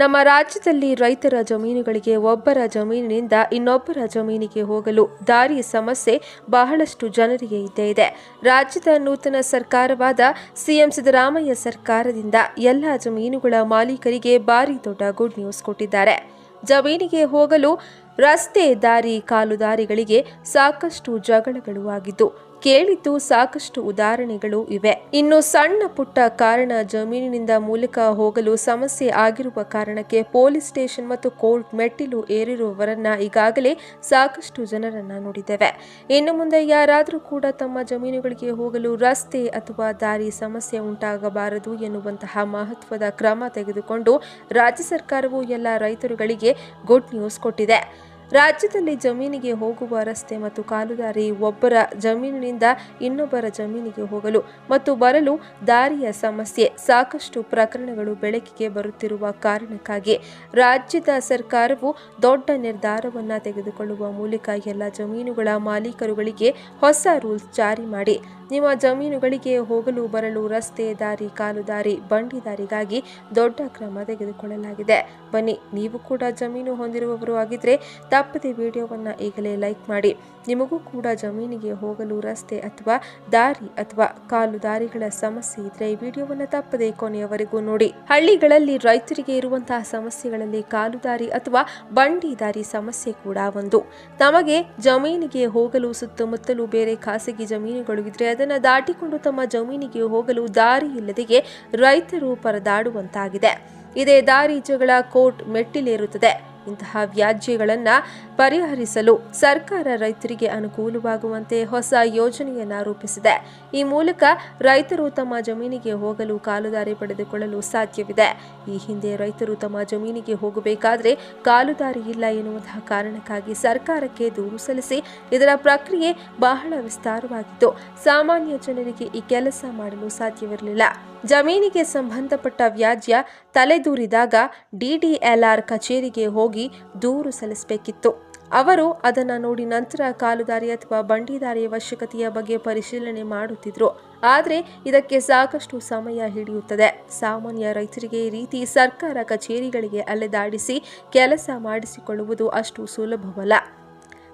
ನಮ್ಮ ರಾಜ್ಯದಲ್ಲಿ ರೈತರ ಜಮೀನುಗಳಿಗೆ ಒಬ್ಬರ ಜಮೀನಿನಿಂದ ಇನ್ನೊಬ್ಬರ ಜಮೀನಿಗೆ ಹೋಗಲು ದಾರಿ ಸಮಸ್ಯೆ ಬಹಳಷ್ಟು ಜನರಿಗೆ ಇದ್ದೇ ಇದೆ. ರಾಜ್ಯದ ನೂತನ ಸರ್ಕಾರವಾದ ಸಿಎಂ ಸಿದ್ದರಾಮಯ್ಯ ಸರ್ಕಾರದಿಂದ ಎಲ್ಲ ಜಮೀನುಗಳ ಮಾಲೀಕರಿಗೆ ಭಾರಿ ದೊಡ್ಡ ಗುಡ್ ನ್ಯೂಸ್ ಕೊಟ್ಟಿದ್ದಾರೆ. ಜಮೀನಿಗೆ ಹೋಗಲು ರಸ್ತೆ, ದಾರಿ ಕಾಲುದಾರಿಗಳಿಗೆ ಸಾಕಷ್ಟು ಜಗಳಗಳು ಆಗಿದ್ದು ಕೇಳಿದ್ದು ಸಾಕಷ್ಟು ಉದಾಹರಣೆಗಳು ಇವೆ. ಇನ್ನು ಸಣ್ಣ ಪುಟ್ಟ ಕಾರಣ ಜಮೀನಿನಿಂದ ಮೂಲಕ ಹೋಗಲು ಸಮಸ್ಯೆ ಆಗಿರುವ ಕಾರಣಕ್ಕೆ ಪೊಲೀಸ್ ಸ್ಟೇಷನ್ ಮತ್ತು ಕೋರ್ಟ್ ಮೆಟ್ಟಿಲು ಏರಿರುವವರನ್ನ ಈಗಾಗಲೇ ಸಾಕಷ್ಟು ಜನರನ್ನ ನೋಡಿದ್ದೇವೆ. ಇನ್ನು ಮುಂದೆ ಯಾರಾದರೂ ಕೂಡ ತಮ್ಮ ಜಮೀನುಗಳಿಗೆ ಹೋಗಲು ರಸ್ತೆ ಅಥವಾ ದಾರಿ ಸಮಸ್ಯೆ ಉಂಟಾಗಬಾರದು ಎನ್ನುವಂತಹ ಮಹತ್ವದ ಕ್ರಮ ತೆಗೆದುಕೊಂಡು ರಾಜ್ಯ ಸರ್ಕಾರವು ಎಲ್ಲ ರೈತರುಗಳಿಗೆ ಗುಡ್ ನ್ಯೂಸ್ ಕೊಟ್ಟಿದೆ. ರಾಜ್ಯದಲ್ಲಿ ಜಮೀನಿಗೆ ಹೋಗುವ ರಸ್ತೆ ಮತ್ತು ಕಾಲುದಾರಿ ಒಬ್ಬರ ಜಮೀನಿನಿಂದ ಇನ್ನೊಬ್ಬರ ಜಮೀನಿಗೆ ಹೋಗಲು ಮತ್ತು ಬರಲು ದಾರಿಯ ಸಮಸ್ಯೆ, ಸಾಕಷ್ಟು ಪ್ರಕರಣಗಳು ಬೆಳಕಿಗೆ ಬರುತ್ತಿರುವ ಕಾರಣಕ್ಕಾಗಿ ರಾಜ್ಯದ ಸರ್ಕಾರವು ದೊಡ್ಡ ನಿರ್ಧಾರವನ್ನು ತೆಗೆದುಕೊಳ್ಳುವ ಮೂಲಕ ಎಲ್ಲ ಜಮೀನುಗಳ ಮಾಲೀಕರುಗಳಿಗೆ ಹೊಸ ರೂಲ್ಸ್ ಜಾರಿ ಮಾಡಿ. ನಿಮ್ಮ ಜಮೀನುಗಳಿಗೆ ಹೋಗಲು, ಬರಲು, ರಸ್ತೆ, ದಾರಿ ಕಾಲುದಾರಿ ಬಂಡಿ ದಾರಿಗಾಗಿ ದೊಡ್ಡ ಕ್ರಮ ತೆಗೆದುಕೊಳ್ಳಲಾಗಿದೆ. ಬನ್ನಿ, ನೀವು ಕೂಡ ಜಮೀನು ಹೊಂದಿರುವವರು ಆಗಿದ್ರೆ ತಪ್ಪದೆ ವಿಡಿಯೋವನ್ನು ಈಗಲೇ ಲೈಕ್ ಮಾಡಿ. ನಿಮಗೂ ಕೂಡ ಜಮೀನಿಗೆ ಹೋಗಲು, ರಸ್ತೆ ಅಥವಾ ದಾರಿ ಅಥವಾ ಕಾಲು ದಾರಿಗಳ ಸಮಸ್ಯೆ ಇದ್ರೆ ಈ ವಿಡಿಯೋವನ್ನು ತಪ್ಪದೆ ಕೊನೆಯವರೆಗೂ ನೋಡಿ. ಹಳ್ಳಿಗಳಲ್ಲಿ ರೈತರಿಗೆ ಇರುವಂತಹ ಸಮಸ್ಯೆಗಳಲ್ಲಿ ಕಾಲು ದಾರಿ ಅಥವಾ ಬಂಡಿ ದಾರಿ ಸಮಸ್ಯೆ ಕೂಡ ಒಂದು. ತಮಗೆ ಜಮೀನಿಗೆ ಹೋಗಲು, ಸುತ್ತಮುತ್ತಲು ಬೇರೆ ಖಾಸಗಿ ಜಮೀನುಗಳು ಇದ್ರೆ ಅದನ್ನು ದಾಟಿಕೊಂಡು ತಮ್ಮ ಜಮೀನಿಗೆ ಹೋಗಲು ದಾರಿ ಇಲ್ಲದೆಯೇ ರೈತರು ಪರದಾಡುವಂತಾಗಿದೆ. ಇದೇ ದಾರಿ ಜಗಳ ಕೋರ್ಟ್ ಮೆಟ್ಟಿಲೇರುತ್ತದೆ. ಇಂತಹ ವ್ಯಾಜ್ಯಗಳನ್ನು ಪರಿಹರಿಸಲು ಸರ್ಕಾರ ರೈತರಿಗೆ ಅನುಕೂಲವಾಗುವಂತೆ ಹೊಸ ಯೋಜನೆಯನ್ನು ರೂಪಿಸಿದೆ. ಈ ಮೂಲಕ ರೈತರು ತಮ್ಮ ಜಮೀನಿಗೆ ಹೋಗಲು ಕಾಲುದಾರಿ ಪಡೆದುಕೊಳ್ಳಲು ಸಾಧ್ಯವಿದೆ. ಈ ಹಿಂದೆ ರೈತರು ತಮ್ಮ ಜಮೀನಿಗೆ ಹೋಗಬೇಕಾದರೆ ಕಾಲುದಾರಿ ಇಲ್ಲ ಎನ್ನುವಂತಹ ಕಾರಣಕ್ಕಾಗಿ ಸರ್ಕಾರಕ್ಕೆ ದೂರು ಸಲ್ಲಿಸಿ ಇದರ ಪ್ರಕ್ರಿಯೆ ಬಹಳ ವಿಸ್ತಾರವಾಗಿತ್ತು. ಸಾಮಾನ್ಯ ಜನರಿಗೆ ಈ ಕೆಲಸ ಮಾಡಲು ಸಾಧ್ಯವಿರಲಿಲ್ಲ. ಜಮೀನಿಗೆ ಸಂಬಂಧಪಟ್ಟ ವ್ಯಾಜ್ಯ ತಲೆದೂರಿದಾಗ ಡಿಡಿಎಲ್ಆರ್ ಕಚೇರಿಗೆ ಹೋಗಿ ದೂರು ಸಲ್ಲಿಸಬೇಕಿತ್ತು. ಅವರು ಅದನ್ನು ನೋಡಿ ನಂತರ ಕಾಲುದಾರಿ ಅಥವಾ ಬಂಡಿದಾರಿ ಅವಶ್ಯಕತೆಯ ಬಗ್ಗೆ ಪರಿಶೀಲನೆ ಮಾಡುತ್ತಿದ್ರು. ಆದರೆ ಇದಕ್ಕೆ ಸಾಕಷ್ಟು ಸಮಯ ಹಿಡಿಯುತ್ತದೆ. ಸಾಮಾನ್ಯ ರೈತರಿಗೆ ಈ ರೀತಿ ಸರ್ಕಾರ ಕಚೇರಿಗಳಿಗೆ ಅಲೆದಾಡಿಸಿ ಕೆಲಸ ಮಾಡಿಸಿಕೊಳ್ಳುವುದು ಅಷ್ಟು ಸುಲಭವಲ್ಲ.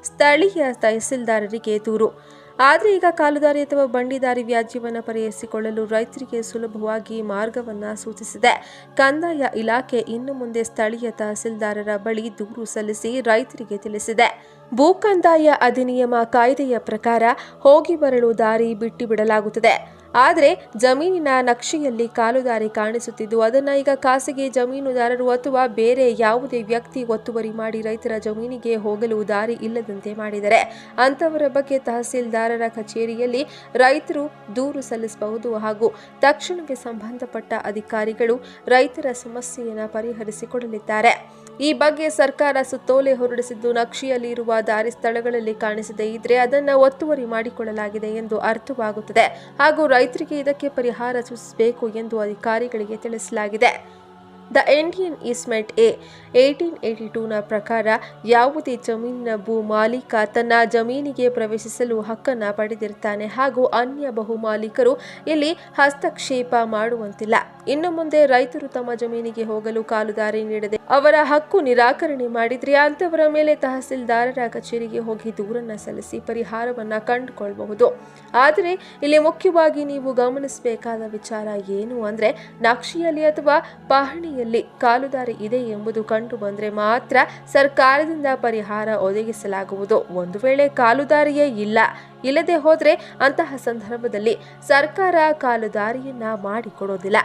ಸ್ಥಳೀಯ ತಹಸೀಲ್ದಾರರಿಗೆ ದೂರು. ಆದರೆ ಈಗ ಕಾಲುದಾರಿ ಅಥವಾ ಬಂಡಿದಾರಿ ವ್ಯಾಜ್ಯವನ್ನು ಪರಿಹರಿಸಿಕೊಳ್ಳಲು ರೈತರಿಗೆ ಸುಲಭವಾಗಿ ಮಾರ್ಗವನ್ನು ಸೂಚಿಸಿದೆ. ಕಂದಾಯ ಇಲಾಖೆ ಇನ್ನು ಮುಂದೆ ಸ್ಥಳೀಯ ತಹಸೀಲ್ದಾರರ ಬಳಿ ದೂರು ಸಲ್ಲಿಸಿ ರೈತರಿಗೆ ತಿಳಿಸಿದೆ. ಭೂ ಕಂದಾಯ ಅಧಿನಿಯಮ ಕಾಯ್ದೆಯ ಪ್ರಕಾರ ಹೋಗಿ ಬರಲು ದಾರಿ ಬಿಟ್ಟು ಬಿಡಲಾಗುತ್ತದೆ ಆದರೆ ಜಮೀನಿನ ನಕ್ಷೆಯಲ್ಲಿ ಕಾಲುದಾರಿ ಕಾಣಿಸುತ್ತಿದ್ದು, ಅದನ್ನು ಈಗ ಖಾಸಗಿ ಜಮೀನುದಾರರು ಅಥವಾ ಬೇರೆ ಯಾವುದೇ ವ್ಯಕ್ತಿ ಒತ್ತುವರಿ ಮಾಡಿ ರೈತರ ಜಮೀನಿಗೆ ಹೋಗಲು ದಾರಿ ಇಲ್ಲದಂತೆ ಮಾಡಿದರೆ ಅಂತವರ ಬಗ್ಗೆ ತಹಸೀಲ್ದಾರರ ಕಚೇರಿಯಲ್ಲಿ ರೈತರು ದೂರು ಸಲ್ಲಿಸಬಹುದು ಹಾಗೂ ತಕ್ಷಣಕ್ಕೆ ಸಂಬಂಧಪಟ್ಟ ಅಧಿಕಾರಿಗಳು ರೈತರ ಸಮಸ್ಯೆಯನ್ನು ಪರಿಹರಿಸಿಕೊಡಲಿದ್ದಾರೆ. ಈ ಬಗ್ಗೆ ಸರ್ಕಾರ ಸುತ್ತೋಲೆ ಹೊರಡಿಸಿದ್ದು ನಕ್ಷೆಯಲ್ಲಿ ಇರುವ ದಾರಿ ಸ್ಥಳಗಳಲ್ಲಿ ಕಾಣಿಸದೇ ಇದ್ರೆ ಅದನ್ನು ಒತ್ತುವರಿ ಮಾಡಿಕೊಳ್ಳಲಾಗಿದೆ ಎಂದು ಅರ್ಥವಾಗುತ್ತದೆ. ಹಾಗೂ ರೈತರಿಗೆ ಇದಕ್ಕೆ ಪರಿಹಾರ ಸೂಚಿಸಬೇಕು ಎಂದು ಅಧಿಕಾರಿಗಳಿಗೆ ತಿಳಿಸಲಾಗಿದೆ. The Indian easement a eighteen eighty ಟೂನ ಪ್ರಕಾರ ಯಾವುದೇ ಜಮೀನಿನ ಭೂ ಮಾಲೀಕ ತನ್ನ ಜಮೀನಿಗೆ ಪ್ರವೇಶಿಸಲು ಹಕ್ಕನ್ನು ಪಡೆದಿರ್ತಾನೆ ಹಾಗೂ ಅನ್ಯ ಬಹು ಮಾಲೀಕರು ಇಲ್ಲಿ ಹಸ್ತಕ್ಷೇಪ ಮಾಡುವಂತಿಲ್ಲ. ಇನ್ನು ಮುಂದೆ ರೈತರು ತಮ್ಮ ಜಮೀನಿಗೆ ಹೋಗಲು ಕಾಲುದಾರಿ ನೀಡದೆ ಅವರ ಹಕ್ಕು ನಿರಾಕರಣೆ ಮಾಡಿದ್ರೆ ಅಂತವರ ಮೇಲೆ ತಹಸೀಲ್ದಾರರ ಕಚೇರಿಗೆ ಹೋಗಿ ದೂರನ್ನ ಸಲ್ಲಿಸಿ ಪರಿಹಾರವನ್ನ ಕಂಡುಕೊಳ್ಳಬಹುದು ಆದರೆ ಇಲ್ಲಿ ಮುಖ್ಯವಾಗಿ ನೀವು ಗಮನಿಸಬೇಕಾದ ವಿಚಾರ ಏನು ಅಂದ್ರೆ ನಾಕ್ಷಿಯಲ್ಲಿ ಅಥವಾ ಪಹಣಿಯಲ್ಲಿ ಕಾಲುದಾರಿ ಇದೆ ಎಂಬುದು ಕಂಡು ಬಂದರೆ ಮಾತ್ರ ಸರ್ಕಾರದಿಂದ ಪರಿಹಾರ ಒದಗಿಸಲಾಗುವುದು. ಒಂದು ವೇಳೆ ಕಾಲುದಾರಿಯೇ ಇಲ್ಲ, ಇಲ್ಲದೆ ಹೋದರೆ ಅಂತಹ ಸಂದರ್ಭದಲ್ಲಿ ಸರ್ಕಾರ ಕಾಲುದಾರಿಯನ್ನ ಮಾಡಿಕೊಡೋದಿಲ್ಲ.